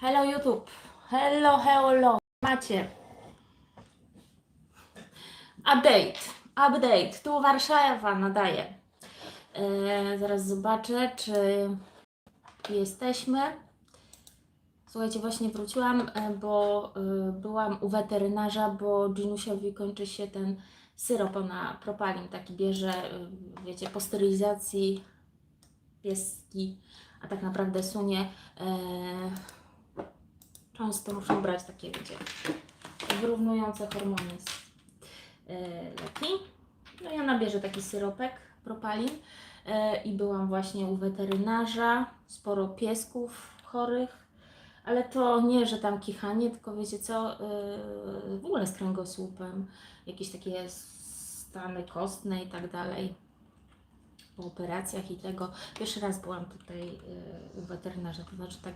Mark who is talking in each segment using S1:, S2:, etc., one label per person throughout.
S1: Hello YouTube. Hello, hello. Macie. Update. Update. Tu Warszawa nadaje. E, zaraz zobaczę, czy jesteśmy. Słuchajcie, właśnie wróciłam, e, bo e, byłam u weterynarza, bo Ginusiowi kończy się ten syrop na propalin. Taki bierze, wiecie, po sterylizacji pieski, a tak naprawdę sunie. E, często muszą brać takie, wiecie, wyrównujące hormony e, leki. No i ona bierze taki syropek, propalin e, i byłam właśnie u weterynarza, sporo piesków chorych, ale to nie, że tam kichanie, tylko wiecie co, e, w ogóle z kręgosłupem, jakieś takie stany kostne i tak dalej po operacjach i tego. Pierwszy raz byłam tutaj u weterynarza, to znaczy tak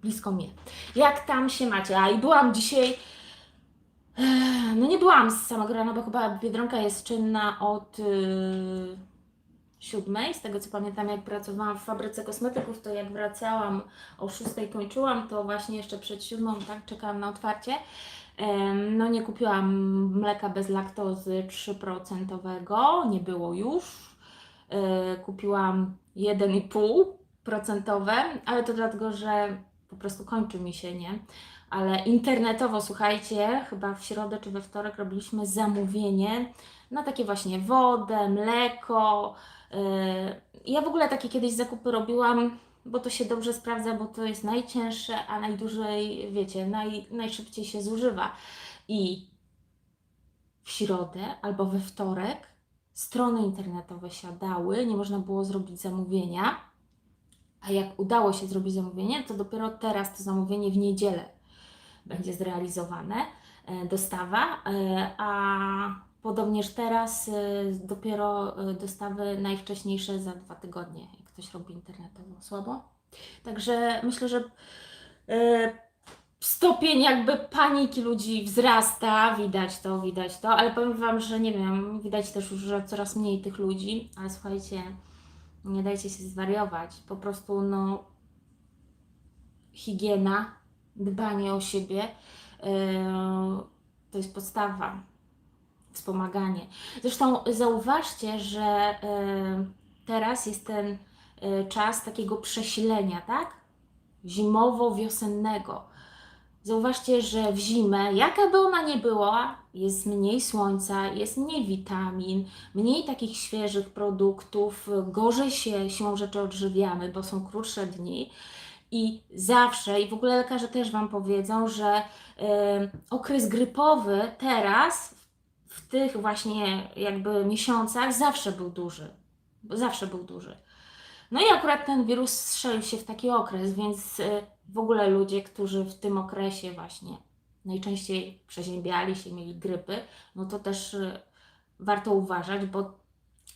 S1: blisko mnie. Jak tam się macie? A i byłam dzisiaj. e, No nie byłam z samego rana, bo chyba Biedronka jest czynna od yy, siódmej. Z tego co pamiętam, jak pracowałam w fabryce kosmetyków, to jak wracałam o szóstej kończyłam, to właśnie jeszcze przed siódmą, tak, czekałam na otwarcie. Em, No nie kupiłam mleka bez laktozy 3%, nie było już. E, Kupiłam 1,5%, ale to dlatego, że po prostu kończy mi się, nie? Ale internetowo, słuchajcie, chyba w środę czy we wtorek robiliśmy zamówienie na takie właśnie wodę, mleko. Yy, Ja w ogóle takie kiedyś zakupy robiłam, bo to się dobrze sprawdza, bo to jest najcięższe, a najdłużej, wiecie, naj, najszybciej się zużywa. I w środę albo we wtorek strony internetowe siadały, nie można było zrobić zamówienia. A jak udało się zrobić zamówienie, to dopiero teraz to zamówienie w niedzielę będzie zrealizowane, e, dostawa, e, a podobnież teraz e, dopiero dostawy najwcześniejsze za dwa tygodnie, jak ktoś robi internetowo. Słabo? Także myślę, że stopień jakby paniki ludzi wzrasta, widać to, widać to, ale powiem Wam, że nie wiem, widać też już, że coraz mniej tych ludzi, ale słuchajcie, nie dajcie się zwariować. Po prostu, no, higiena, dbanie o siebie yy, to jest podstawa. Wspomaganie. Zresztą zauważcie, że yy, teraz jest ten yy, czas takiego przesilenia, tak? Zimowo-wiosennego. Zauważcie, że w zimę, jaka by ona nie była, jest mniej słońca, jest mniej witamin, mniej takich świeżych produktów, gorzej się siłą rzeczy odżywiamy, bo są krótsze dni. I zawsze, i w ogóle lekarze też Wam powiedzą, że okres grypowy teraz, w tych właśnie jakby miesiącach, zawsze był duży. Zawsze był duży. No i akurat ten wirus strzelił się w taki okres, więc y, w ogóle ludzie, którzy w tym okresie właśnie najczęściej przeziębiali się, mieli grypy, no to też y, warto uważać, bo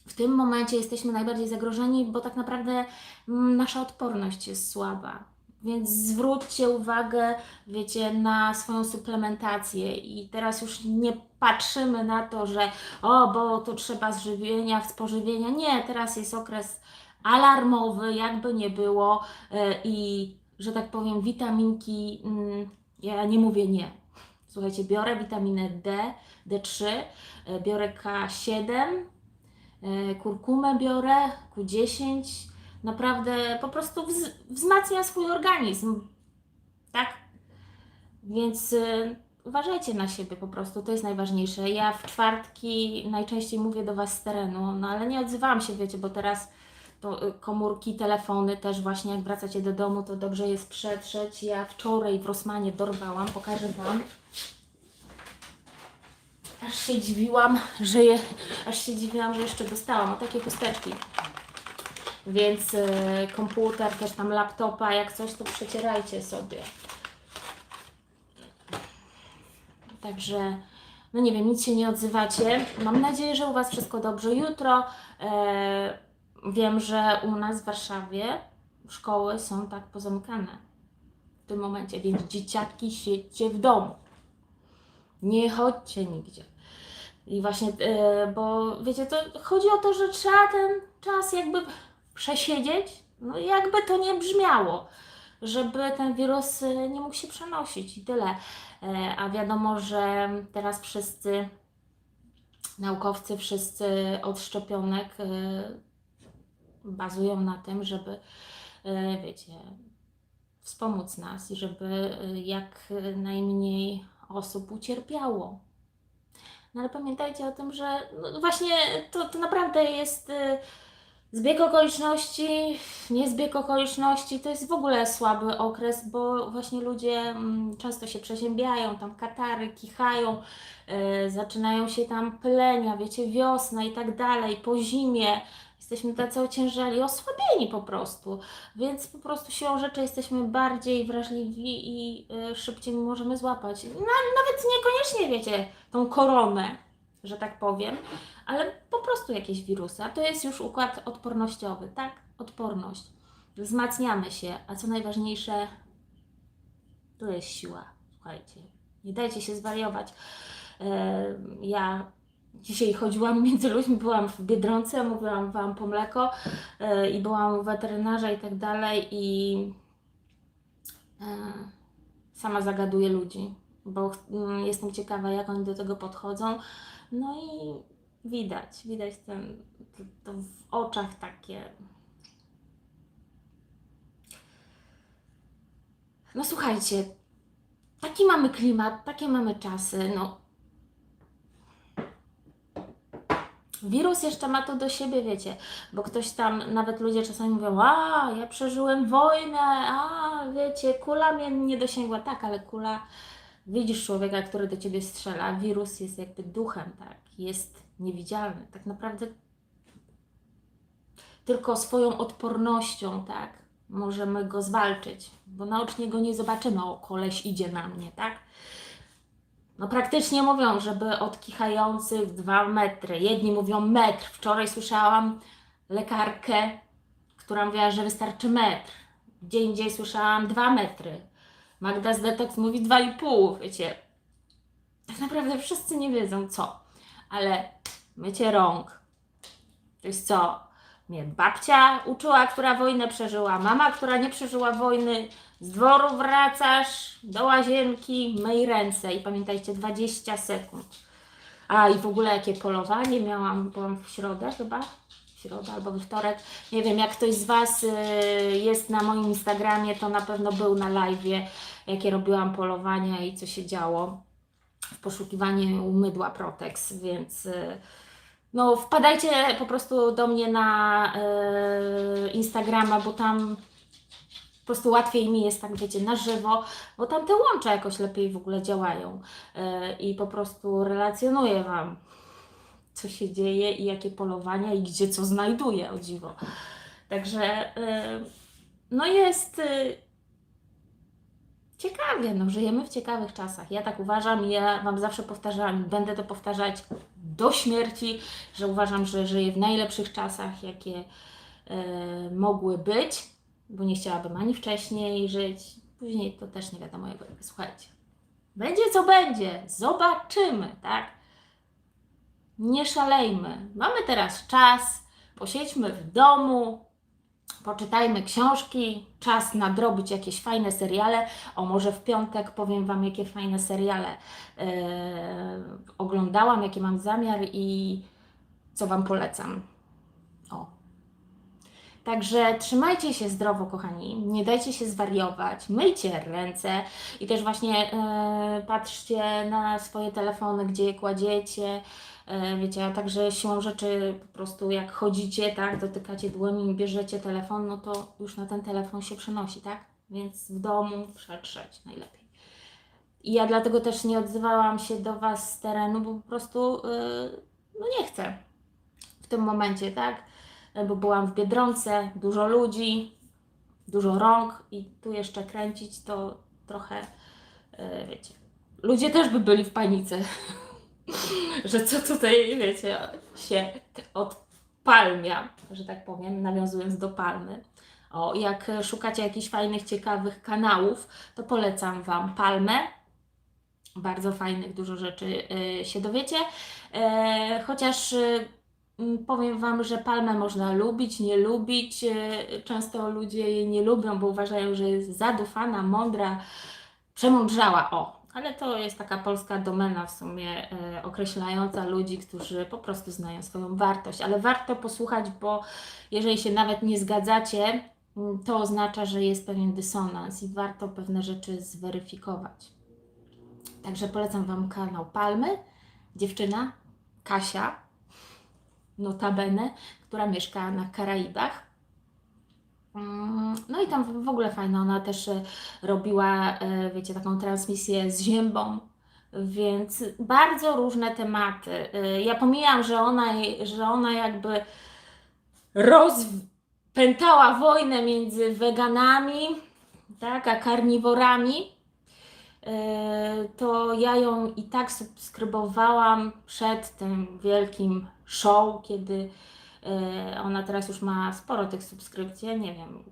S1: w tym momencie jesteśmy najbardziej zagrożeni, bo tak naprawdę mm, nasza odporność jest słaba. Więc zwróćcie uwagę, wiecie, na swoją suplementację i teraz już nie patrzymy na to, że o, bo to trzeba z żywienia, z pożywienia. Nie, teraz jest okres alarmowy, jakby nie było e, i, że tak powiem, witaminki, mm, ja nie mówię nie. Słuchajcie, biorę witaminę D, D3, e, biorę K7, e, kurkumę biorę, Q10. Naprawdę po prostu wz- wzmacnia swój organizm. Tak? Więc y, uważajcie na siebie po prostu, to jest najważniejsze. Ja w czwartki najczęściej mówię do Was z terenu, no ale nie odzywałam się, wiecie, bo teraz komórki, telefony też właśnie jak wracacie do domu, to dobrze jest przetrzeć. Ja wczoraj w Rosmanie dorwałam, pokażę Wam. Aż się dziwiłam, że je, aż się dziwiłam, że jeszcze dostałam o takie chusteczki. Więc y, komputer, też tam laptopa, jak coś, to przecierajcie sobie. Także, no nie wiem, nic się nie odzywacie. Mam nadzieję, że u Was wszystko dobrze. Jutro e, wiem, że u nas w Warszawie szkoły są tak pozamykane w tym momencie, więc dzieciaki siedźcie w domu. Nie chodźcie nigdzie. I właśnie, e, bo wiecie, to chodzi o to, że trzeba ten czas jakby przesiedzieć, no jakby to nie brzmiało, żeby ten wirus y, nie mógł się przenosić i tyle. E, A wiadomo, że teraz wszyscy naukowcy, wszyscy od szczepionek bazują na tym, żeby, y, wiecie, wspomóc nas i żeby y, jak najmniej osób ucierpiało. No ale pamiętajcie o tym, że no właśnie to, to naprawdę jest y, zbieg okoliczności, nie zbieg okoliczności, to jest w ogóle słaby okres, bo właśnie ludzie mm, często się przeziębiają, tam katary, kichają, zaczynają się tam plenia, wiecie, wiosna i tak dalej, po zimie. Jesteśmy tacy ociężali, osłabieni po prostu, więc po prostu siłą rzeczy jesteśmy bardziej wrażliwi i y, szybciej możemy złapać. Nawet niekoniecznie, wiecie, tą koronę, że tak powiem, ale po prostu jakieś wirusy. A to jest już układ odpornościowy, tak? Odporność. Wzmacniamy się, a co najważniejsze, to jest siła. Słuchajcie, nie dajcie się zwariować. E, Ja dzisiaj chodziłam między ludźmi, byłam w Biedronce, mówiłam Wam po mleko e, i byłam u weterynarza i tak dalej i e, sama zagaduję ludzi, bo mm, jestem ciekawa, jak oni do tego podchodzą. No i widać, widać ten, to, to w oczach takie. No słuchajcie, taki mamy klimat, takie mamy czasy, no. Wirus jeszcze ma to do siebie, wiecie, bo ktoś tam, nawet ludzie czasami mówią, a ja przeżyłem wojnę, a wiecie, kula mnie nie dosięgła. Tak, ale kula, widzisz człowieka, który do ciebie strzela, wirus jest jakby duchem, tak, jest niewidzialny. Tak naprawdę tylko swoją odpornością, tak, możemy go zwalczyć, bo naocznie go nie zobaczymy, o koleś idzie na mnie, tak. No praktycznie mówią, żeby od kichających dwa metry. Jedni mówią metr. Wczoraj słyszałam lekarkę, która mówiła, że wystarczy metr. Gdzie indziej słyszałam dwa metry. Magda z Detox mówi dwa i pół, wiecie. Tak naprawdę wszyscy nie wiedzą co. Ale mycie rąk. To jest co? Mnie babcia uczyła, która wojnę przeżyła, mama, która nie przeżyła wojny. Z dworu wracasz do łazienki, myj ręce i pamiętajcie 20 sekund. A i w ogóle jakie polowanie miałam, byłam w środę chyba, w środę albo we wtorek. Nie wiem, jak ktoś z Was y, jest na moim Instagramie, to na pewno był na live'ie, jakie robiłam polowania i co się działo w poszukiwaniu mydła Protex, więc y, no wpadajcie po prostu do mnie na y, Instagrama, bo tam po prostu łatwiej mi jest tak, wiecie, na żywo, bo tam te łącza jakoś lepiej w ogóle działają yy, i po prostu relacjonuję Wam, co się dzieje i jakie polowania i gdzie co znajduję, o dziwo. Także yy, no jest yy, ciekawie, no żyjemy w ciekawych czasach. Ja tak uważam i ja Wam zawsze powtarzam będę to powtarzać do śmierci, że uważam, że żyję w najlepszych czasach, jakie mogły być bo nie chciałabym ani wcześniej żyć, później to też nie wiadomo jak. Słuchajcie, będzie co będzie, zobaczymy, tak? Nie szalejmy. Mamy teraz czas, posiedźmy w domu, poczytajmy książki, czas nadrobić jakieś fajne seriale. O, może w piątek powiem Wam, jakie fajne seriale yy, oglądałam, jakie mam zamiar i co Wam polecam. Także trzymajcie się zdrowo, kochani. Nie dajcie się zwariować. Myjcie ręce i też właśnie e, patrzcie na swoje telefony, gdzie je kładziecie. E, wiecie, a także siłą rzeczy po prostu jak chodzicie, tak, dotykacie dłoni bierzecie telefon, no to już na ten telefon się przenosi, tak? Więc w domu przetrzeć najlepiej. I ja dlatego też nie odzywałam się do Was z terenu, bo po prostu e, no nie chcę w tym momencie, tak? Bo byłam w Biedronce, dużo ludzi, dużo rąk i tu jeszcze kręcić to trochę, e, wiecie, ludzie też by byli w panice, że co tutaj, wiecie, się odpalmia, że tak powiem, nawiązując do palmy. O, jak szukacie jakichś fajnych, ciekawych kanałów, to polecam Wam Palmę. Bardzo fajnych, dużo rzeczy e, się dowiecie. E, chociaż Powiem Wam, że palmę można lubić, nie lubić. E, Często ludzie jej nie lubią, bo uważają, że jest zadufana, mądra, przemądrzała. O, ale to jest taka polska domena w sumie e, określająca ludzi, którzy po prostu znają swoją wartość. Ale warto posłuchać, bo jeżeli się nawet nie zgadzacie, mm, to oznacza, że jest pewien dysonans i warto pewne rzeczy zweryfikować. Także polecam Wam kanał Palmy. Dziewczyna, Kasia, notabene, która mieszka na Karaibach. Mm, No i tam w ogóle fajna, ona też e, robiła, e, wiecie, taką transmisję z ziębą, więc bardzo różne tematy. E, Ja pomijam, że ona, że ona jakby rozpętała wojnę między weganami, tak, a karniworami. To ja ją i tak subskrybowałam przed tym wielkim show, kiedy e, ona teraz już ma sporo tych subskrypcji, nie wiem,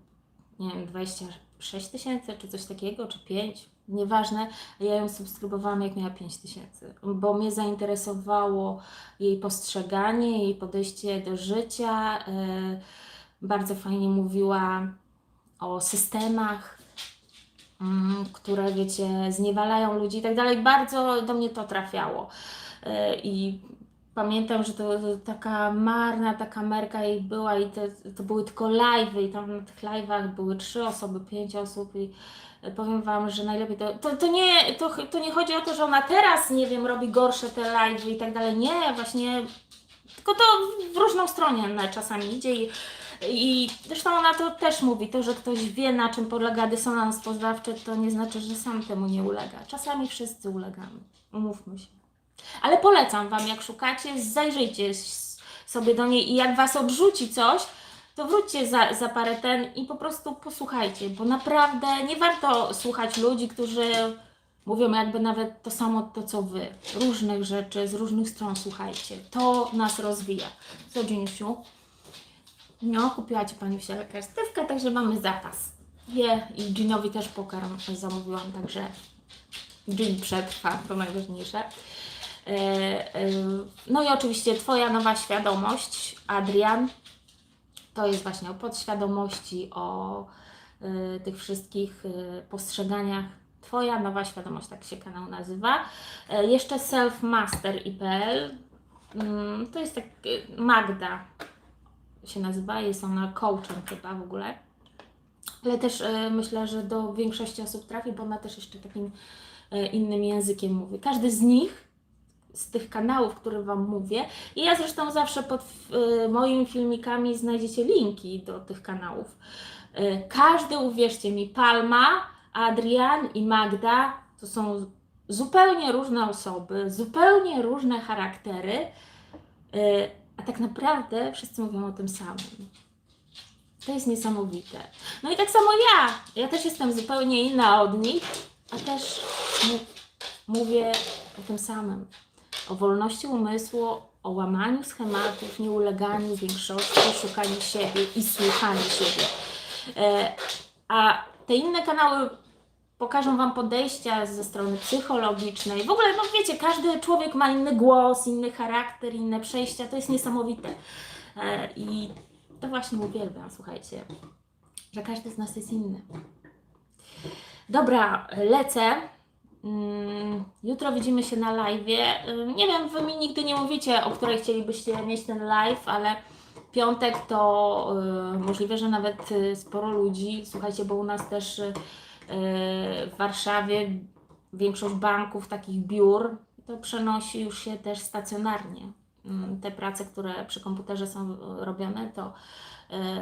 S1: nie wiem, 26 tysięcy czy coś takiego, czy 5, nieważne. Ja ją subskrybowałam jak miała 5 tysięcy, bo mnie zainteresowało jej postrzeganie, jej podejście do życia. e, Bardzo fajnie mówiła o systemach, które wiecie, zniewalają ludzi i tak dalej. Bardzo do mnie to trafiało. E, I pamiętam, że to, to taka marna taka merka jej była i te, to były tylko live'y i tam na tych live'ach były trzy osoby, pięć osób i e, powiem Wam, że najlepiej to, to, to, nie, to, to nie chodzi o to, że ona teraz, nie wiem, robi gorsze te live'y i tak dalej. Nie, właśnie tylko to w różną stronę czasami idzie i, i zresztą ona to też mówi, to, że ktoś wie na czym polega dysonans poznawczy, to nie znaczy, że sam temu nie ulega. Czasami wszyscy ulegamy, umówmy się. Ale polecam Wam, jak szukacie, zajrzyjcie sobie do niej i jak Was odrzuci coś, to wróćcie za, za parę ten i po prostu posłuchajcie, bo naprawdę nie warto słuchać ludzi, którzy mówią jakby nawet to samo to, co Wy. Różnych rzeczy, z różnych stron słuchajcie. To nas rozwija. Co, Dzieniusiu? No, kupiła Ci Pani wsielkę stywkę, także mamy zapas. Je i Ginowi też pokarm zamówiłam, także Gin przetrwa, to najważniejsze. E, e, No i oczywiście Twoja nowa świadomość, Adrian. To jest właśnie o podświadomości, o e, tych wszystkich postrzeganiach. Twoja nowa świadomość, tak się kanał nazywa. Jeszcze selfmaster.pl. Mm, To jest tak, Magda się nazywa, jest ona coachem chyba w ogóle. Ale też e, myślę, że do większości osób trafi, bo ona też jeszcze takim e, innym językiem mówi. Każdy z nich, z tych kanałów, które Wam mówię, i ja zresztą zawsze pod e, moimi filmikami znajdziecie linki do tych kanałów. E, Każdy, uwierzcie mi, Palma, Adrian i Magda to są zupełnie różne osoby, zupełnie różne charaktery, e, a tak naprawdę wszyscy mówią o tym samym. To jest niesamowite. No i tak samo ja. Ja też jestem zupełnie inna od nich, a też mówię o tym samym. O wolności umysłu, o łamaniu schematów, nieuleganiu większości, szukaniu siebie i słuchaniu siebie. E, A te inne kanały pokażą Wam podejścia ze strony psychologicznej. W ogóle, no wiecie, każdy człowiek ma inny głos, inny charakter, inne przejścia. To jest niesamowite. E, I to właśnie uwielbiam, słuchajcie, że każdy z nas jest inny. Dobra, lecę. Mm, Jutro widzimy się na live. Nie wiem, wy mi nigdy nie mówicie, o której chcielibyście mieć ten live, ale piątek to y, możliwe, że nawet y, sporo ludzi. Słuchajcie, bo u nas też y, w Warszawie większość banków, takich biur, to przenosi już się też stacjonarnie. Mm, Te prace, które przy komputerze są y, robione, to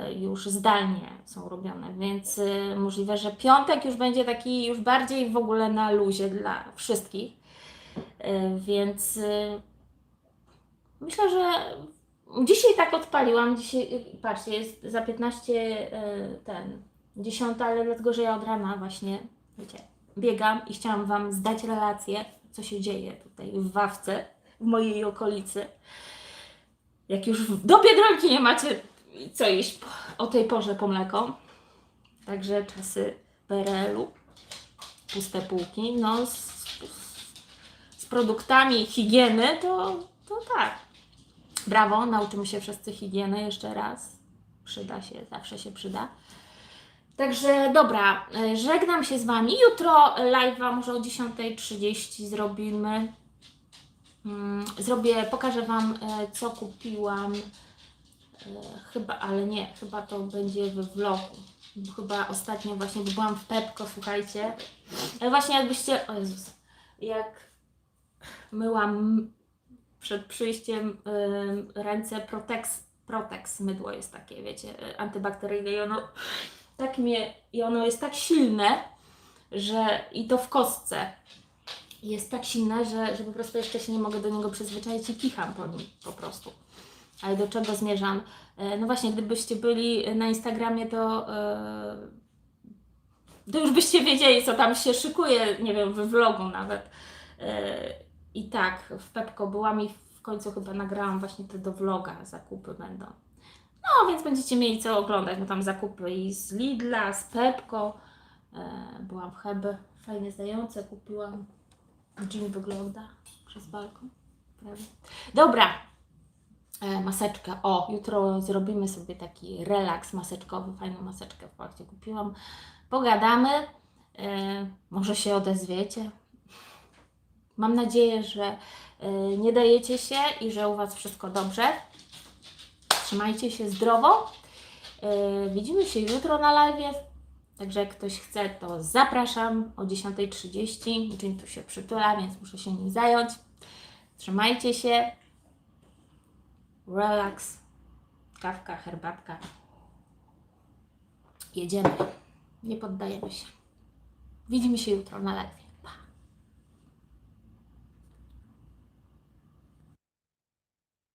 S1: y, już zdalnie są robione, więc możliwe, że piątek już będzie taki już bardziej w ogóle na luzie dla wszystkich. Więc myślę, że dzisiaj tak odpaliłam. Dzisiaj, patrzcie, jest za 15 y, ten 10, ale dlatego, że ja od rana właśnie, wiecie, biegam i chciałam Wam zdać relację, co się dzieje tutaj w Wawce, w mojej okolicy. Jak już do Biedronki nie macie co iść o tej porze po mleko. Także czasy PRL-u, puste półki, no z, z produktami higieny to, to tak. Brawo, nauczymy się wszyscy higieny jeszcze raz. Przyda się, zawsze się przyda. Także dobra, e, żegnam się z Wami. Jutro live'a może o 10.30 zrobimy. Mm, Zrobię, pokażę Wam, e, co kupiłam. E, Chyba, ale nie, chyba to będzie we vlogu. Bo Chyba ostatnio właśnie byłam w Pepko, słuchajcie. Właśnie jakbyście, o Jezus, jak myłam przed przyjściem ręce Protex, Protex mydło jest takie, wiecie, antybakteryjne i ono tak mnie, i ono jest tak silne, że i to w kostce jest tak silne, że, że po prostu jeszcze się nie mogę do niego przyzwyczaić i kicham po nim po prostu. Ale do czego zmierzam? E, No właśnie, gdybyście byli na Instagramie, to, e, to już byście wiedzieli, co tam się szykuje, nie wiem, we vlogu nawet. E, I tak, w Pepko byłam i w końcu chyba nagrałam właśnie te do vloga, zakupy będą. No, więc będziecie mieli co oglądać, bo tam zakupy i z Lidla, z Pepko. E, byłam w Hebe, fajnie zdające, kupiłam. Jean wygląda przez balkon. Prawie. Dobra, e, maseczkę. O, jutro zrobimy sobie taki relaks maseczkowy, fajną maseczkę w fakcie kupiłam. Pogadamy, e, może się odezwiecie. Mam nadzieję, że e, nie dajecie się i że u Was wszystko dobrze. Trzymajcie się zdrowo. E, Widzimy się jutro na live. Także jak ktoś chce, to zapraszam o 10.30. Dzień tu się przytula, więc muszę się nim zająć. Trzymajcie się. Relax. Kawka, herbatka. Jedziemy. Nie poddajemy się. Widzimy się jutro na live.